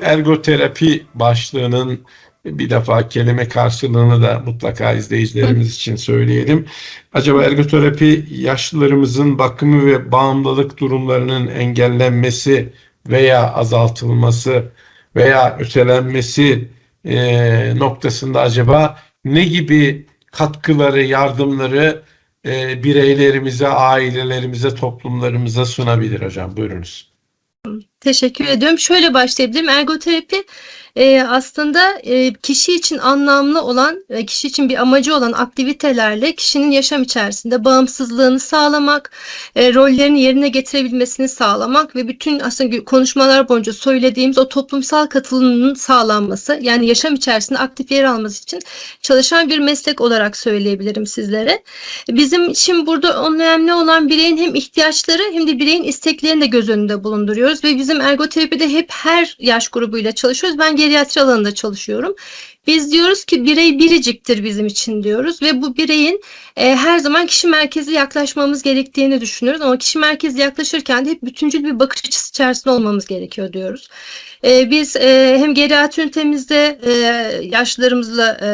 Bu ergoterapi başlığının bir defa kelime karşılığını da mutlaka izleyicilerimiz için söyleyelim. Acaba ergoterapi yaşlılarımızın bakımı ve bağımlılık durumlarının engellenmesi veya azaltılması veya ötelenmesi e, noktasında acaba ne gibi katkıları, yardımları e, bireylerimize, ailelerimize, toplumlarımıza sunabilir hocam? Buyurunuz. Teşekkür ediyorum. Şöyle başlayabilirim. Ergoterapi e, aslında e, kişi için anlamlı olan, e, kişi için bir amacı olan aktivitelerle kişinin yaşam içerisinde bağımsızlığını sağlamak, e, rollerini yerine getirebilmesini sağlamak ve bütün aslında konuşmalar boyunca söylediğimiz o toplumsal katılımının sağlanması, yani yaşam içerisinde aktif yer alması için çalışan bir meslek olarak söyleyebilirim sizlere. Bizim için burada önemli olan bireyin hem ihtiyaçları hem de bireyin isteklerini de göz önünde bulunduruyoruz ve bizim ergoterapide hep her yaş grubuyla çalışıyoruz. Ben geriatri alanında çalışıyorum. Biz diyoruz ki birey biriciktir bizim için diyoruz ve bu bireyin e, her zaman kişi merkezi yaklaşmamız gerektiğini düşünüyoruz ama kişi merkezi yaklaşırken de hep bütüncül bir bakış açısı içerisinde olmamız gerekiyor diyoruz. E, biz e, hem geriatri ünitemizde e, yaşlılarımızla e,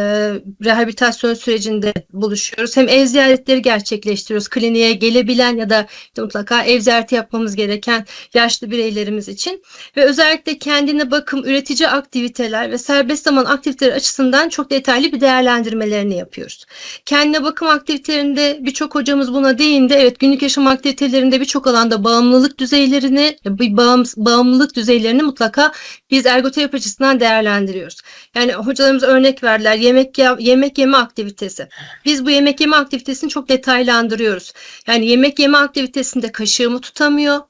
rehabilitasyon sürecinde buluşuyoruz. Hem ev ziyaretleri gerçekleştiriyoruz. Kliniğe gelebilen ya da işte mutlaka ev ziyareti yapmamız gereken yaşlı bireylerimiz için. Ve özellikle kendine bakım, üretici aktiviteler ve serbest zaman aktiviteleri açısından çok detaylı bir değerlendirmelerini yapıyoruz. Kendine bakım aktivitelerinde birçok hocamız buna değindi. Evet günlük yaşam aktivitelerinde birçok alanda bağımlılık düzeylerini, bağım, bağımlılık düzeylerini mutlaka biz ergoterapi açısından değerlendiriyoruz. Yani hocalarımız örnek verdiler. Yemek yemek yeme aktivitesi. Biz bu yemek yeme aktivitesini çok detaylandırıyoruz. Yani yemek yeme aktivitesinde kaşığımı tutamıyor.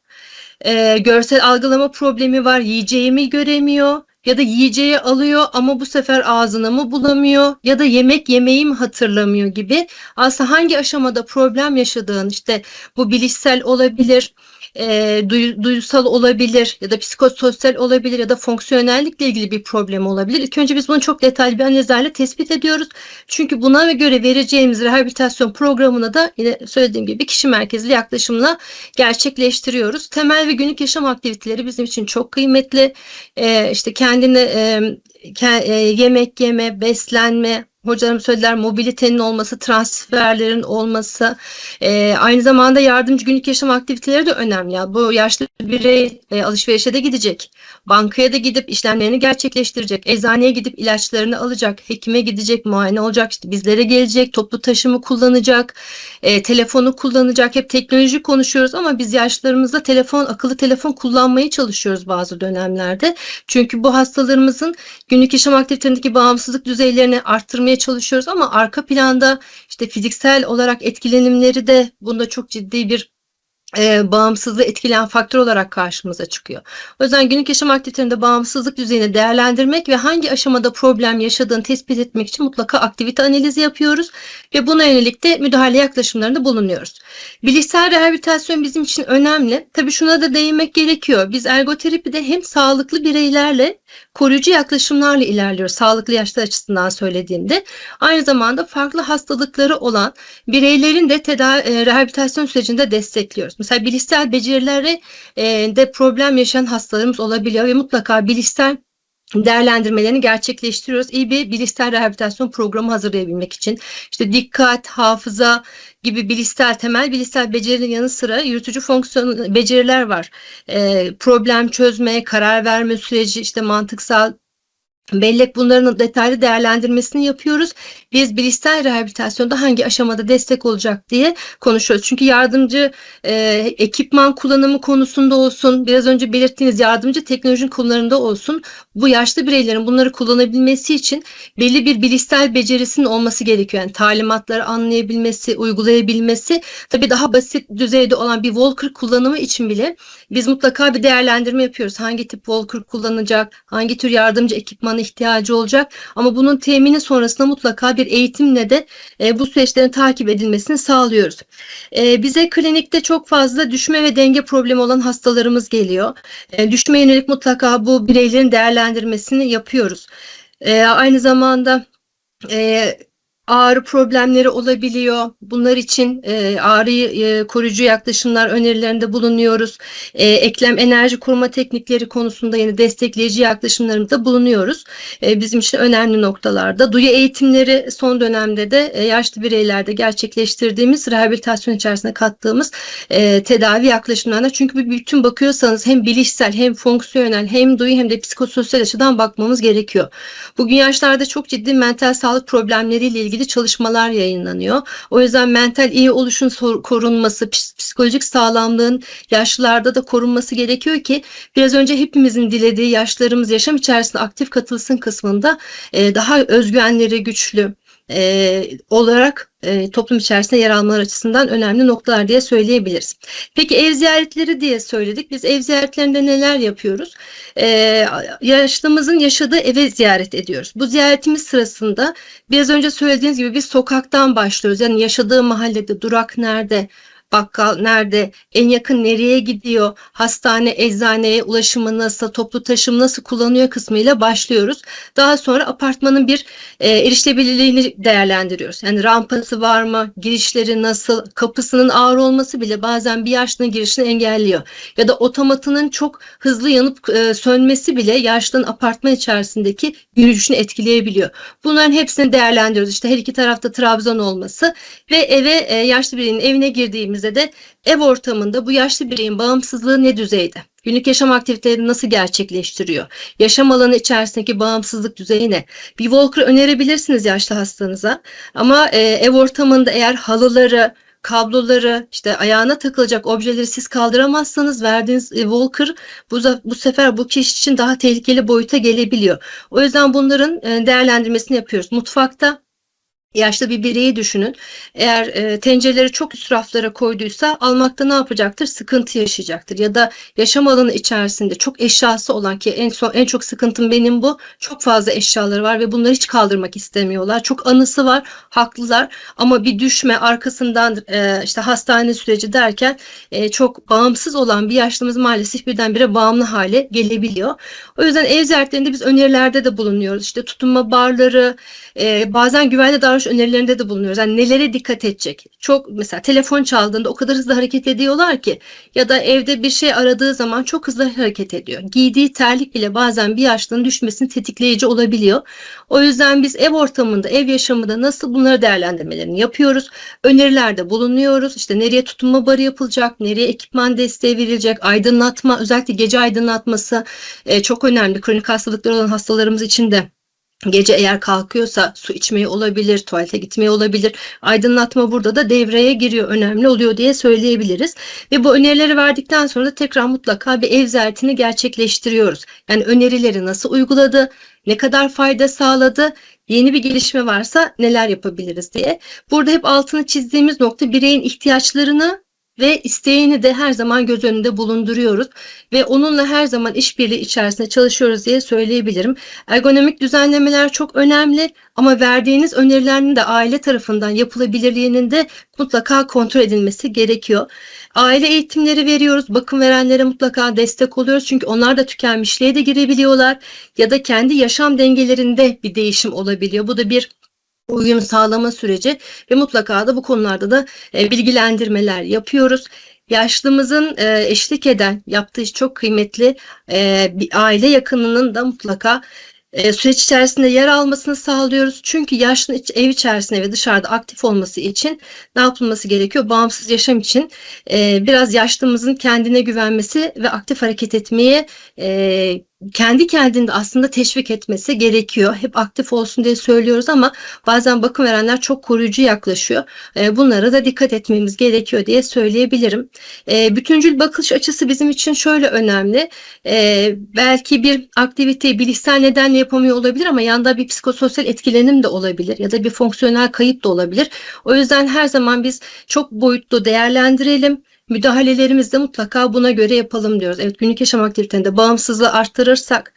E, görsel algılama problemi var. Yiyeceğimi göremiyor ya da yiyeceği alıyor ama bu sefer ağzına mı bulamıyor ya da yemek yemeyi mi hatırlamıyor gibi aslında hangi aşamada problem yaşadığın işte bu bilişsel olabilir e, duy, olabilir ya da psikososyal olabilir ya da fonksiyonellikle ilgili bir problem olabilir. İlk önce biz bunu çok detaylı bir analizlerle tespit ediyoruz. Çünkü buna göre vereceğimiz rehabilitasyon programını da yine söylediğim gibi kişi merkezli yaklaşımla gerçekleştiriyoruz. Temel ve günlük yaşam aktiviteleri bizim için çok kıymetli. E, işte kendine e, e, yemek yeme, beslenme, hocalarım söylediler mobilitenin olması, transferlerin olması, e, aynı zamanda yardımcı günlük yaşam aktiviteleri de önemli. Ya. Bu yaşlı birey e, alışverişe de gidecek, bankaya da gidip işlemlerini gerçekleştirecek, eczaneye gidip ilaçlarını alacak, hekime gidecek, muayene olacak, işte bizlere gelecek, toplu taşımı kullanacak, e, telefonu kullanacak. Hep teknoloji konuşuyoruz ama biz yaşlılarımızda telefon, akıllı telefon kullanmaya çalışıyoruz bazı dönemlerde. Çünkü bu hastalarımızın günlük yaşam aktivitelerindeki bağımsızlık düzeylerini arttırmaya çalışıyoruz ama arka planda işte fiziksel olarak etkilenimleri de bunda çok ciddi bir e, bağımsızlığı etkileyen faktör olarak karşımıza çıkıyor. O yüzden günlük yaşam aktivitelerinde bağımsızlık düzeyini değerlendirmek ve hangi aşamada problem yaşadığını tespit etmek için mutlaka aktivite analizi yapıyoruz ve buna yönelik de müdahale yaklaşımlarında bulunuyoruz. Bilişsel rehabilitasyon bizim için önemli. Tabii şuna da değinmek gerekiyor. Biz ergoterapide hem sağlıklı bireylerle koruyucu yaklaşımlarla ilerliyoruz. Sağlıklı yaşlar açısından söylediğimde. Aynı zamanda farklı hastalıkları olan bireylerin de tedavi, e, rehabilitasyon sürecinde destekliyoruz. Mesela bilişsel becerileri e, de problem yaşayan hastalarımız olabiliyor ve mutlaka bilişsel değerlendirmelerini gerçekleştiriyoruz. İyi bir bilişsel rehabilitasyon programı hazırlayabilmek için. işte dikkat, hafıza gibi bilişsel temel bilişsel becerinin yanı sıra yürütücü fonksiyon beceriler var. E, problem çözme, karar verme süreci, işte mantıksal Bellek bunların detaylı değerlendirmesini yapıyoruz. Biz bilişsel rehabilitasyonda hangi aşamada destek olacak diye konuşuyoruz. Çünkü yardımcı e, ekipman kullanımı konusunda olsun, biraz önce belirttiğiniz yardımcı teknolojinin kullanımında olsun, bu yaşlı bireylerin bunları kullanabilmesi için belli bir bilişsel becerisinin olması gerekiyor. Yani talimatları anlayabilmesi, uygulayabilmesi, tabii daha basit düzeyde olan bir Walker kullanımı için bile biz mutlaka bir değerlendirme yapıyoruz. Hangi tip Walker kullanacak, hangi tür yardımcı ekipman zamana ihtiyacı olacak. Ama bunun temini sonrasında mutlaka bir eğitimle de e, bu süreçlerin takip edilmesini sağlıyoruz. E, bize klinikte çok fazla düşme ve denge problemi olan hastalarımız geliyor. E, düşme yönelik mutlaka bu bireylerin değerlendirmesini yapıyoruz. E, aynı zamanda e, ağrı problemleri olabiliyor. Bunlar için e, ağrıyı e, koruyucu yaklaşımlar önerilerinde bulunuyoruz. E, eklem enerji koruma teknikleri konusunda yine destekleyici yaklaşımlarımızda bulunuyoruz. E, bizim için önemli noktalarda. Duyu eğitimleri son dönemde de e, yaşlı bireylerde gerçekleştirdiğimiz rehabilitasyon içerisine kattığımız e, tedavi yaklaşımlarına. Çünkü bir bütün bakıyorsanız hem bilişsel hem fonksiyonel hem duyu hem de psikososyal açıdan bakmamız gerekiyor. Bugün yaşlarda çok ciddi mental sağlık problemleriyle ilgili çalışmalar yayınlanıyor. O yüzden mental iyi oluşun korunması, ps- psikolojik sağlamlığın yaşlılarda da korunması gerekiyor ki biraz önce hepimizin dilediği yaşlarımız yaşam içerisinde aktif katılsın kısmında e, daha özgüvenleri güçlü e, olarak e, toplum içerisinde yer almaları açısından önemli noktalar diye söyleyebiliriz. Peki ev ziyaretleri diye söyledik. Biz ev ziyaretlerinde neler yapıyoruz? Ee, yaşlımızın yaşadığı eve ziyaret ediyoruz. Bu ziyaretimiz sırasında biraz önce söylediğiniz gibi biz sokaktan başlıyoruz. Yani yaşadığı mahallede durak nerede, bakkal nerede, en yakın nereye gidiyor, hastane, eczaneye ulaşımı nasıl, toplu taşım nasıl kullanıyor kısmıyla başlıyoruz. Daha sonra apartmanın bir e, erişilebilirliğini değerlendiriyoruz. Yani rampası var mı, girişleri nasıl, kapısının ağır olması bile bazen bir yaşlının girişini engelliyor. Ya da otomatının çok hızlı yanıp e, sönmesi bile yaşlının apartman içerisindeki yürüyüşünü etkileyebiliyor. Bunların hepsini değerlendiriyoruz. İşte her iki tarafta trabzan olması ve eve e, yaşlı bireyin evine girdiğimizde de ev ortamında bu yaşlı bireyin bağımsızlığı ne düzeyde? Günlük yaşam aktivitelerini nasıl gerçekleştiriyor? Yaşam alanı içerisindeki bağımsızlık düzeyi ne? Bir walker önerebilirsiniz yaşlı hastanıza. Ama e, ev ortamında eğer halıları, kabloları, işte ayağına takılacak objeleri siz kaldıramazsanız verdiğiniz e, walker bu, bu sefer bu kişi için daha tehlikeli boyuta gelebiliyor. O yüzden bunların e, değerlendirmesini yapıyoruz. Mutfakta yaşlı bir bireyi düşünün. Eğer e, tencereleri çok üst raflara koyduysa almakta ne yapacaktır? Sıkıntı yaşayacaktır. Ya da yaşam alanı içerisinde çok eşyası olan ki en son en çok sıkıntım benim bu. Çok fazla eşyaları var ve bunları hiç kaldırmak istemiyorlar. Çok anısı var, haklılar ama bir düşme arkasından e, işte hastane süreci derken e, çok bağımsız olan bir yaşlımız maalesef birdenbire bağımlı hale gelebiliyor. O yüzden ev ziyaretlerinde biz önerilerde de bulunuyoruz. İşte tutunma barları, e, bazen güvenli davranış önerilerinde de bulunuyoruz. Yani nelere dikkat edecek? Çok mesela telefon çaldığında o kadar hızlı hareket ediyorlar ki ya da evde bir şey aradığı zaman çok hızlı hareket ediyor. Giydiği terlik bile bazen bir yaşlının düşmesini tetikleyici olabiliyor. O yüzden biz ev ortamında, ev yaşamında nasıl bunları değerlendirmelerini yapıyoruz. Önerilerde bulunuyoruz. İşte nereye tutunma barı yapılacak, nereye ekipman desteği verilecek, aydınlatma, özellikle gece aydınlatması e, çok önemli. Kronik hastalıkları olan hastalarımız için de Gece eğer kalkıyorsa su içmeyi olabilir, tuvalete gitmeyi olabilir. Aydınlatma burada da devreye giriyor, önemli oluyor diye söyleyebiliriz. Ve bu önerileri verdikten sonra da tekrar mutlaka bir ev ziyaretini gerçekleştiriyoruz. Yani önerileri nasıl uyguladı, ne kadar fayda sağladı, yeni bir gelişme varsa neler yapabiliriz diye. Burada hep altını çizdiğimiz nokta bireyin ihtiyaçlarını ve isteğini de her zaman göz önünde bulunduruyoruz ve onunla her zaman işbirliği içerisinde çalışıyoruz diye söyleyebilirim. Ergonomik düzenlemeler çok önemli ama verdiğiniz önerilerin de aile tarafından yapılabilirliğinin de mutlaka kontrol edilmesi gerekiyor. Aile eğitimleri veriyoruz. Bakım verenlere mutlaka destek oluyoruz. Çünkü onlar da tükenmişliğe de girebiliyorlar ya da kendi yaşam dengelerinde bir değişim olabiliyor. Bu da bir uyum sağlama süreci ve mutlaka da bu konularda da e, bilgilendirmeler yapıyoruz. Yaşlımızın e, eşlik eden yaptığı iş çok kıymetli e, bir aile yakınının da mutlaka e, süreç içerisinde yer almasını sağlıyoruz. Çünkü yaşlının iç- ev içerisinde ve dışarıda aktif olması için ne yapılması gerekiyor? Bağımsız yaşam için e, biraz yaşlımızın kendine güvenmesi ve aktif hareket etmeye e, kendi kendinde aslında teşvik etmesi gerekiyor. Hep aktif olsun diye söylüyoruz ama bazen bakım verenler çok koruyucu yaklaşıyor. E, bunlara da dikkat etmemiz gerekiyor diye söyleyebilirim. E, bütüncül bakış açısı bizim için şöyle önemli. E, belki bir aktiviteyi bilişsel nedenle yapamıyor olabilir ama yanda bir psikososyal etkilenim de olabilir ya da bir fonksiyonel kayıp da olabilir. O yüzden her zaman biz çok boyutlu değerlendirelim. Müdahalelerimizi de mutlaka buna göre yapalım diyoruz. Evet günlük yaşam aktivitelerinde bağımsızlığı arttırırsak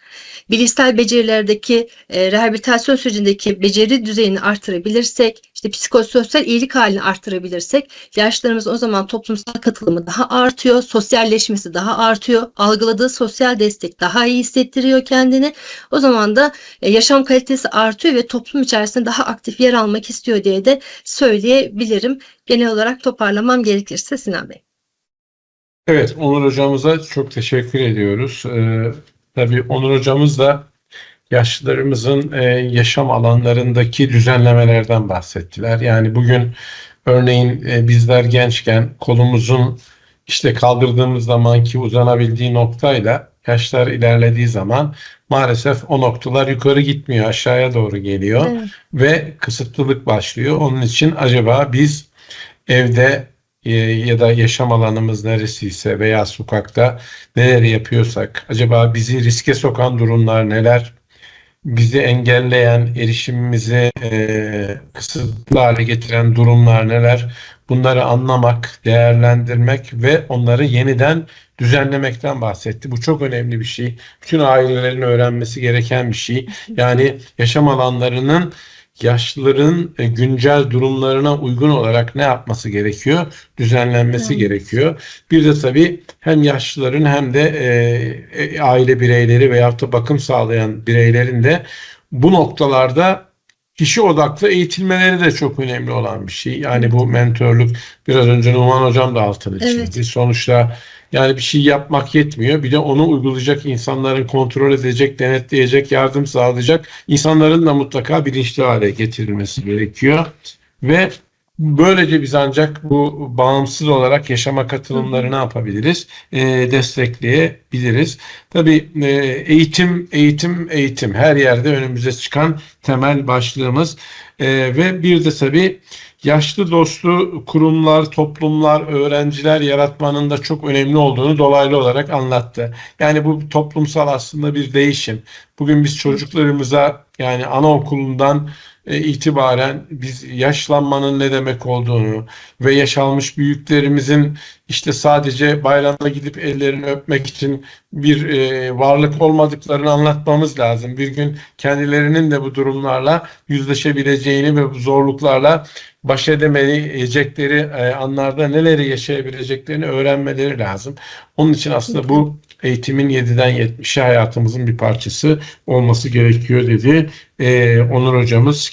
bilişsel becerilerdeki e, rehabilitasyon sürecindeki beceri düzeyini artırabilirsek, işte psikososyal iyilik halini artırabilirsek, yaşlarımız o zaman toplumsal katılımı daha artıyor, sosyalleşmesi daha artıyor, algıladığı sosyal destek daha iyi hissettiriyor kendini. O zaman da e, yaşam kalitesi artıyor ve toplum içerisinde daha aktif yer almak istiyor diye de söyleyebilirim. Genel olarak toparlamam gerekirse Sinan Bey. Evet, Onur hocamıza çok teşekkür ediyoruz. Ee, tabii Onur hocamız da yaşlılarımızın e, yaşam alanlarındaki düzenlemelerden bahsettiler. Yani bugün örneğin e, bizler gençken kolumuzun işte kaldırdığımız zamanki uzanabildiği noktayla yaşlar ilerlediği zaman maalesef o noktalar yukarı gitmiyor, aşağıya doğru geliyor Evet. ve kısıtlılık başlıyor. Onun için acaba biz evde ya da yaşam alanımız neresiyse veya sokakta neler yapıyorsak acaba bizi riske sokan durumlar neler? Bizi engelleyen, erişimimizi e, kısıtlı hale getiren durumlar neler? Bunları anlamak, değerlendirmek ve onları yeniden düzenlemekten bahsetti. Bu çok önemli bir şey. Bütün ailelerin öğrenmesi gereken bir şey. Yani yaşam alanlarının yaşlıların güncel durumlarına uygun olarak ne yapması gerekiyor? Düzenlenmesi Evet. gerekiyor. Bir de tabii hem yaşlıların hem de e, e, aile bireyleri veyahut da bakım sağlayan bireylerin de bu noktalarda kişi odaklı eğitilmeleri de çok önemli olan bir şey. Yani bu mentörlük biraz önce Numan Hocam da altını Evet. çizdi. Sonuçta yani bir şey yapmak yetmiyor. Bir de onu uygulayacak insanların kontrol edecek, denetleyecek, yardım sağlayacak insanların da mutlaka bilinçli hale getirilmesi gerekiyor. Ve böylece biz ancak bu bağımsız olarak yaşama katılımları ne yapabiliriz? Ee, destekleyebiliriz. Tabii e, eğitim, eğitim, eğitim her yerde önümüze çıkan temel başlığımız. Ee, ve bir de tabii yaşlı dostu kurumlar, toplumlar, öğrenciler yaratmanın da çok önemli olduğunu dolaylı olarak anlattı. Yani bu toplumsal aslında bir değişim. Bugün biz çocuklarımıza yani anaokulundan e, itibaren biz yaşlanmanın ne demek olduğunu ve yaş almış büyüklerimizin işte sadece bayramda gidip ellerini öpmek için bir e, varlık olmadıklarını anlatmamız lazım. Bir gün kendilerinin de bu durumlarla yüzleşebileceğini ve bu zorluklarla baş edemeyecekleri e, anlarda neleri yaşayabileceklerini öğrenmeleri lazım. Onun için aslında bu eğitimin 7'den 70'e hayatımızın bir parçası olması gerekiyor dedi e, Onur hocamız.